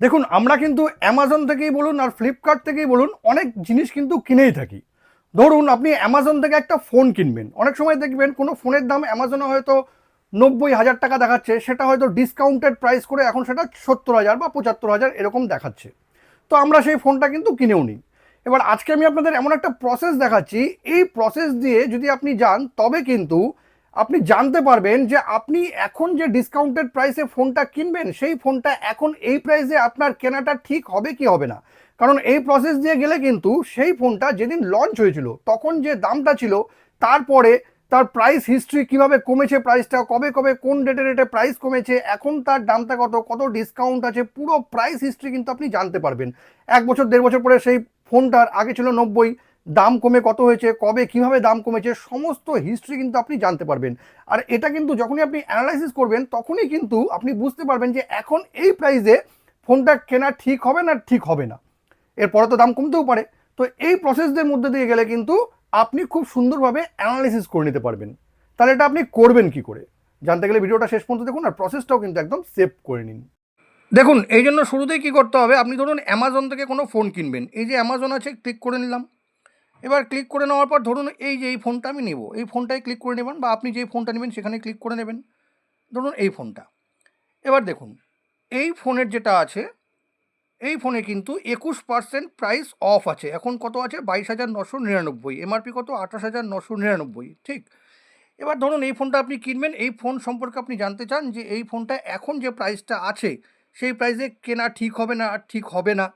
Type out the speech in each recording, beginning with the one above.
দেখুন, আমরা কিন্তু অ্যামাজন থেকেই বলুন আর ফ্লিপকার্ট থেকেই বলুন, অনেক জিনিস কিন্তু কিনেই থাকি। ধরুন, আপনি অ্যামাজন থেকে একটা ফোন কিনবেন। অনেক সময় দেখবেন কোনো ফোনের দাম অ্যামাজনে হয়তো নব্বই হাজার টাকা দেখাচ্ছে, সেটা হয়তো ডিসকাউন্টেড প্রাইস করে এখন সেটা সত্তর হাজার বা পঁচাত্তর হাজার এরকম দেখাচ্ছে। তো আমরা সেই ফোনটা কিন্তু কিনেও নিই এবার আজকে আমি আপনাদের এমন একটা প্রসেস দেখাচ্ছি। এই প্রসেস দিয়ে যদি আপনি যান, তবে কিন্তু আপনি জানতে পারবেন যে আপনি এখন যে ডিসকাউন্টেড প্রাইসে ফোনটা কিনবেন, সেই ফোনটা এখন এই প্রাইসে আপনার কেনাটা ঠিক হবে কি হবে না? কারণ এই প্রসেস দিয়ে গেলে কিন্তু সেই ফোনটা যেদিন লঞ্চ হয়েছিল, তখন যে দামটা ছিল, তারপরে তার প্রাইস হিস্ট্রি কীভাবে কমেছে প্রাইসটা কবে কবে, কোন ডেটে ডেটে প্রাইস কমেছে, এখন তার দামটা কত কত ডিসকাউন্ট আছে, পুরো প্রাইস হিস্ট্রি কিন্তু আপনি জানতে পারবেন। এক বছর, দেড় বছর পরে সেই ফোনটার আগে ছিল নব্বই দাম কমে কত হয়েছে, কবে কীভাবে দাম কমেছে, সমস্ত হিস্ট্রি কিন্তু আপনি জানতে পারবেন। আর এটা কিন্তু যখনই আপনি অ্যানালাইসিস করবেন, তখনই কিন্তু আপনি বুঝতে পারবেন যে এখন এই প্রাইসে ফোনটা কেনা ঠিক হবে না ঠিক হবে না। এরপরে তো দাম কমতেও পারে। তো এই প্রসেসদের মধ্যে দিয়ে গেলে কিন্তু আপনি খুব সুন্দরভাবে অ্যানালাইসিস করে নিতে পারবেন। তাহলে এটা আপনি করবেন কি করে? জানতে গেলে ভিডিওটা শেষ পর্যন্ত দেখুন আর প্রসেসটাও কিন্তু একদম সেভ করে নিন। দেখুন, এই জন্য শুরুতেই কী করতে হবে? আপনি ধরুন অ্যামাজন থেকে কোনো ফোন কিনবেন। এই যে অ্যামাজন আছে ক্লিক করে নিলাম। এবার ক্লিক করে নেওয়ার পর ধরুন এই যে এই ফোনটা আমি নেব। এই ফোনটাই ক্লিক করে নেবেন বা আপনি যেই ফোনটা নেবেন সেখানে ক্লিক করে নেবেন। ধরুন এই ফোনটা এবার দেখুন, এই ফোনের যেটা আছে, এই ফোনে কিন্তু একুশ পার্সেন্ট প্রাইস অফ আছে। এখন কত আছে? বাইশ হাজার নশো নিরানব্বই। এমআরপি কত? আঠাশ হাজার নশো নিরানব্বই। ঠিক? এবার ধরুন এই ফোনটা আপনি কিনবেন। এই ফোন সম্পর্কে আপনি জানতে চান যে এই ফোনটা এখন যে প্রাইসটা আছে, সেই প্রাইসে কেনা ঠিক হবে না আর ঠিক হবে না।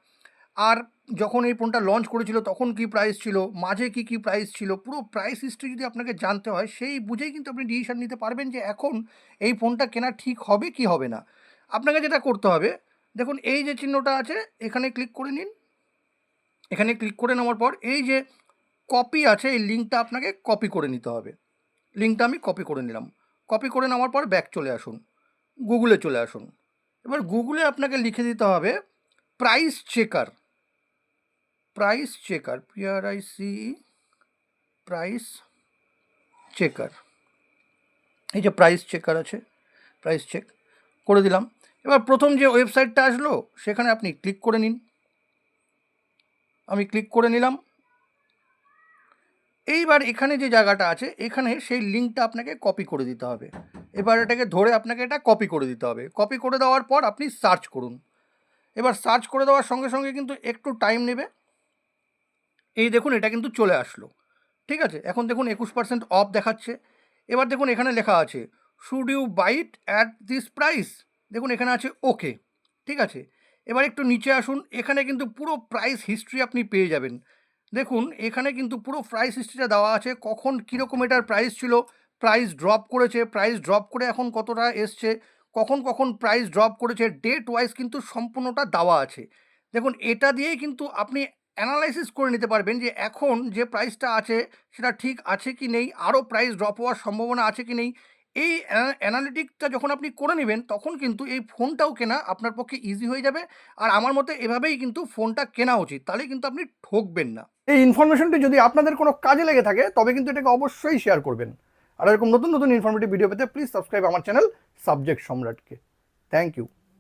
আর যখন এই ফোনটা লঞ্চ করেছিল, তখন কি প্রাইস ছিল, মাঝে কি কি প্রাইস ছিল, পুরো প্রাইস হিস্ট্রি যদি আপনাকে জানতে হয়, সেই বুঝেই কিন্তু আপনি ডিসিশন নিতে পারবেন যে এখন এই ফোনটা কেনা ঠিক হবে কি হবে না। আপনাকে যেটা করতে হবে, দেখুন এই যে চিহ্নটা আছে, এখানে ক্লিক করে নিন। এখানে ক্লিক করে নেওয়ার পর এই যে কপি আছে, এই লিঙ্কটা আপনাকে কপি করে নিতে হবে। লিঙ্কটা আমি কপি করে নিলাম। কপি করে নেওয়ার পর ব্যাক চলে আসুন। গুগলে চলে আসুন। এবার গুগলে আপনাকে লিখে দিতে হবে price checker price checker P R I C price checker এই যে প্রাইস চেকার আছে প্রাইস চেক করে দিলাম। এবার প্রথম যে ওয়েবসাইটটা আসলো, সেখানে আপনি ক্লিক করে নিন। আমি ক্লিক করে নিলাম। এইবার এখানে যে জায়গাটা আছে, এখানে সেই লিঙ্কটা আপনাকে কপি করে দিতে হবে। এবার এটাকে ধরে আপনাকে এটা কপি করে দিতে হবে। কপি করে দেওয়ার পর আপনি সার্চ করুন। এবার সার্চ করে দেওয়ার সঙ্গে সঙ্গে কিন্তু একটু টাইম নেবে। এই দেখুন, এটা কিন্তু চলে আসলো। ঠিক আছে? এখন দেখুন, একুশ পার্সেন্ট অফ দেখাচ্ছে। এবার দেখুন, এখানে লেখা আছে should you buy at this price দেখুন, এখানে আছে ওকে ঠিক আছে? এবার একটু নিচে আসুন, এখানে কিন্তু পুরো প্রাইস হিস্ট্রি আপনি পেয়ে যাবেন। দেখুন, এখানে কিন্তু পুরো প্রাইস হিস্ট্রিটা দেওয়া আছে, কখন কীরকম এটার প্রাইস ছিল প্রাইস ড্রপ করেছে প্রাইস ড্রপ করে এখন কতটা এসছে, কখন কখন প্রাইস ড্রপ করেছে ডেট ওয়াইজ কিন্তু সম্পূর্ণটা দেওয়া আছে। দেখুন, এটা দিয়েই কিন্তু আপনি অ্যানালাইসিস করে নিতে পারবেন যে এখন যে প্রাইসটা আছে, সেটা ঠিক আছে কি নেই, আরও প্রাইস ড্রপ হওয়ার সম্ভাবনা আছে কি নেই, এই অ্যানালিটিকটা যখন আপনি করে নেবেন, তখন কিন্তু এই ফোনটাও কেনা আপনার পক্ষে ইজি হয়ে যাবে। আর আমার মতে এভাবেই কিন্তু ফোনটা কেনা উচিত, তাহলে কিন্তু আপনি ঠকবেন না। এই ইনফরমেশনটি যদি আপনাদের কোনো কাজে লেগে থাকে, তবে কিন্তু এটাকে অবশ্যই শেয়ার করবেন। আর এরকম নতুন নতুন ইনফরমেটিভ ভিডিও পেতে প্লিজ সাবস্ক্রাইব আমার চ্যানেল সাবজেক্ট সম্রাটকে থ্যাংক ইউ